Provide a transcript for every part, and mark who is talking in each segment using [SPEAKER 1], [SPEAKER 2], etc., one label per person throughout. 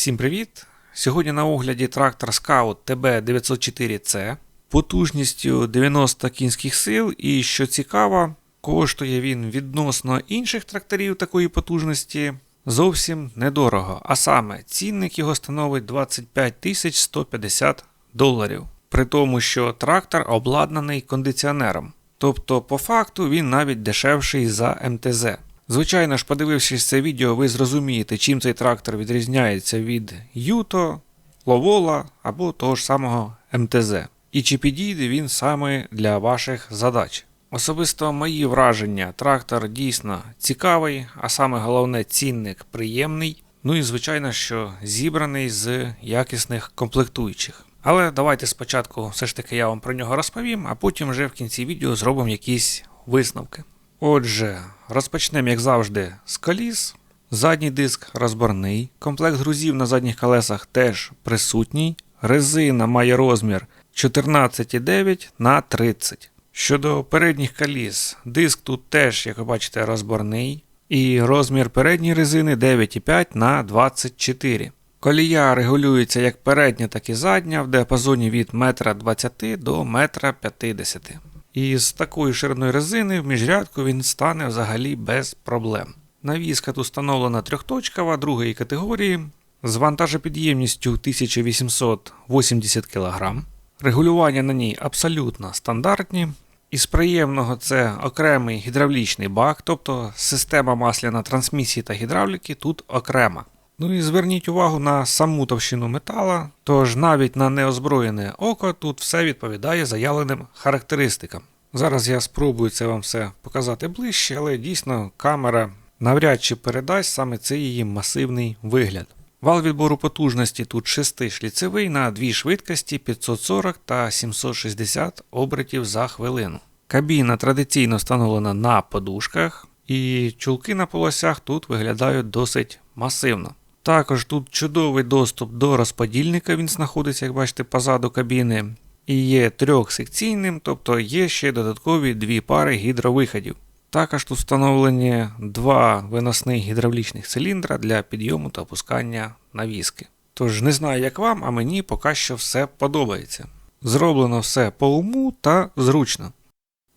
[SPEAKER 1] Всім привіт! Сьогодні на огляді трактор Scout TB904C потужністю 90 кінських сил і, що цікаво, коштує він відносно інших тракторів такої потужності зовсім недорого. А саме цінник його становить 25 150 доларів. При тому, що трактор обладнаний кондиціонером. Тобто, по факту він навіть дешевший за МТЗ. Звичайно ж, подивившись це відео, ви зрозумієте, чим цей трактор відрізняється від Юто, Ловола або того ж самого МТЗ. І чи підійде він саме для ваших задач. Особисто мої враження, трактор дійсно цікавий, а саме головне цінник приємний. Ну і звичайно, що зібраний з якісних комплектуючих. Але давайте спочатку все ж таки я вам про нього розповім, а потім вже в кінці відео зробимо якісь висновки. Отже, розпочнемо, як завжди, з коліс. Задній диск розборний, комплект грузів на задніх колесах теж присутній. Резина має розмір 14,9 на 30. Щодо передніх коліс, диск тут теж, як ви бачите, розборний. І розмір передньої резини 9,5 на 24. Колія регулюється як передня, так і задня в діапазоні від 1,20 до 1,50 м. І з такою шириною резини в міжрядку він стане взагалі без проблем. Навіска тут встановлена трьохточкова другої категорії з вантажопідємністю 1880 кг. Регулювання на ній абсолютно стандартні. Із приємного це окремий гідравлічний бак, тобто система масляна трансмісії та гідравліки тут окрема. Ну і зверніть увагу на саму товщину метала, тож навіть на неозброєне око тут все відповідає заявленим характеристикам. Зараз я спробую це вам все показати ближче, але дійсно камера навряд чи передасть саме цей її масивний вигляд. Вал відбору потужності тут 6 шліцевий на дві швидкості 540 та 760 обертів за хвилину. Кабіна традиційно встановлена на подушках, і чулки на полосях тут виглядають досить масивно. Також тут чудовий доступ до розподільника, він знаходиться, як бачите, позаду кабіни. І є трьохсекційним, тобто є ще додаткові дві пари гідровиходів. Також тут встановлені два виносних гідравлічних циліндра для підйому та опускання навіски. Тож не знаю, як вам, а мені поки що все подобається. Зроблено все по уму та зручно.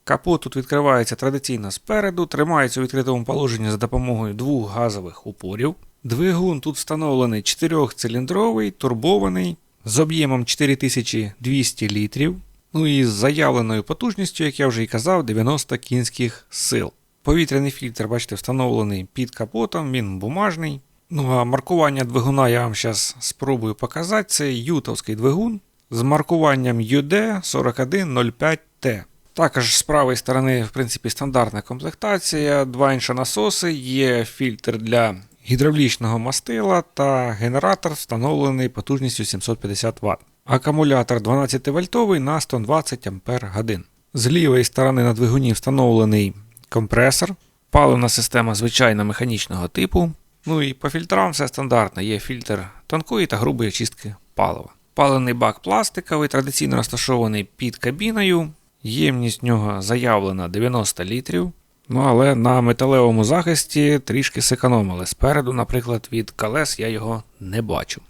[SPEAKER 1] Капот тут відкривається традиційно спереду, тримається у відкритому положенні за допомогою двох газових упорів. Двигун тут встановлений 4-циліндровий, турбований з об'ємом 4200 літрів. Ну і з заявленою потужністю, як я вже і казав, 90 кінських сил. Повітряний фільтр, бачите, встановлений під капотом, він бумажний. Ну а маркування двигуна я вам зараз спробую показати. Це ютовський двигун з маркуванням UD4105T. Також з правої сторони, в принципі, стандартна комплектація, два інші насоси, є фільтр для гідравлічного мастила та генератор встановлений потужністю 750 Вт. Акумулятор 12 вольтовий на 120 Ах. З лівої сторони на двигуні встановлений компресор, паливна система звичайно механічного типу. Ну і по фільтрам все стандартно, є фільтр тонкої та грубої очистки палива. Палений бак пластиковий, традиційно розташований під кабіною. Ємність нього заявлена 90 літрів. Ну, але на металевому захисті трішки зекономили. Спереду, наприклад, від колес я його не бачу.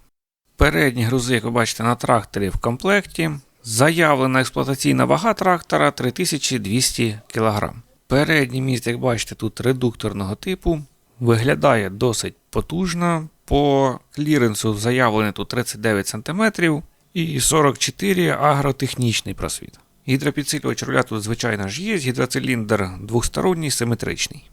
[SPEAKER 1] Передні грузи, як ви бачите, на тракторі в комплекті. Заявлена експлуатаційна вага трактора 3200 кг. Передній міст, як бачите, тут редукторного типу. Виглядає досить потужно. По кліренсу заявлений тут 39 см і 44 агротехнічний просвіт. Гідропідсилювач руля тут, звичайно ж, є, гідроциліндр двосторонній, симетричний.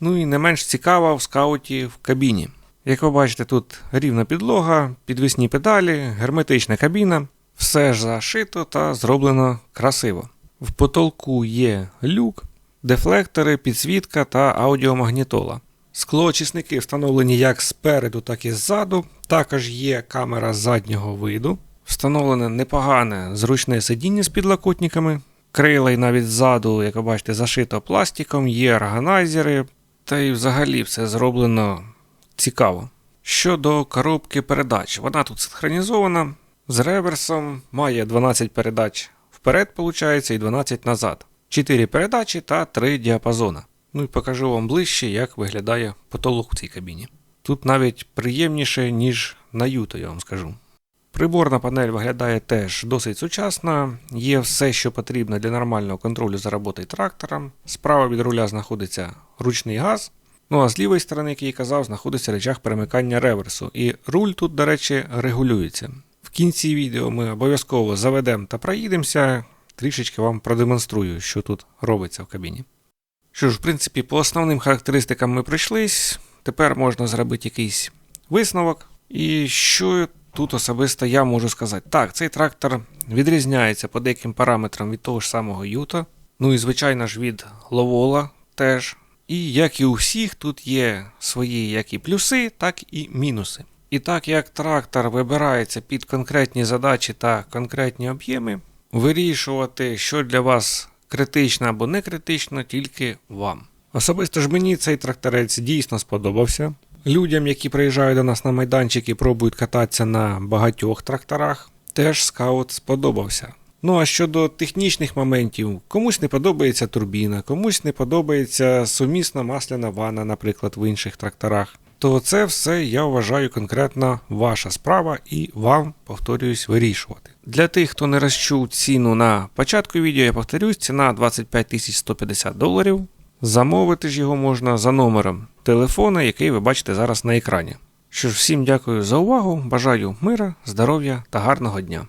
[SPEAKER 1] Ну і не менш цікаво в скауті в кабіні. Як ви бачите, тут рівна підлога, підвісні педалі, герметична кабіна, все ж зашито та зроблено красиво. В потолку є люк, дефлектори, підсвітка та аудіомагнітола. Склоочисники встановлені як спереду, так і ззаду. Також є камера заднього виду. Встановлене непогане зручне сидіння з підлокотниками. Крила й навіть ззаду, як ви бачите, зашито пластиком, є органайзери, та й взагалі все зроблено цікаво. Щодо коробки передач, вона тут синхронізована з реверсом, має 12 передач вперед, виходить, і 12 назад. 4 передачі та 3 діапазона. Ну і покажу вам ближче, як виглядає потолок в цій кабіні. Тут навіть приємніше, ніж на юто, я вам скажу. Приборна панель виглядає теж досить сучасно. Є все, що потрібно для нормального контролю за роботою трактора. Справа від руля знаходиться ручний газ. Ну а з лівої сторони, як я казав, знаходиться речах перемикання реверсу. І руль тут, до речі, регулюється. В кінці відео ми обов'язково заведемо та проїдемося. Трішечки вам продемонструю, що тут робиться в кабіні. Що ж, в принципі, по основним характеристикам ми пройшлись. Тепер можна зробити якийсь висновок. І що тут особисто я можу сказати? Так, цей трактор відрізняється по деяким параметрам від того ж самого Юта. Ну і, звичайно ж, від Ловола теж. І як і у всіх, тут є свої як і плюси, так і мінуси. І так як трактор вибирається під конкретні задачі та конкретні об'єми, вирішувати, що для вас критично або не критично, тільки вам. Особисто ж мені цей тракторець дійсно сподобався. Людям, які приїжджають до нас на майданчик і пробують кататися на багатьох тракторах, теж скаут сподобався. Ну а щодо технічних моментів, комусь не подобається турбіна, комусь не подобається сумісна масляна ванна, наприклад, в інших тракторах. То це все я вважаю конкретно ваша справа і вам, повторююсь, вирішувати. Для тих, хто не розчув ціну на початку відео, я повторюсь, ціна 25 150 доларів. Замовити ж його можна за номером телефона, який ви бачите зараз на екрані. Що ж, всім дякую за увагу, бажаю мира, здоров'я та гарного дня.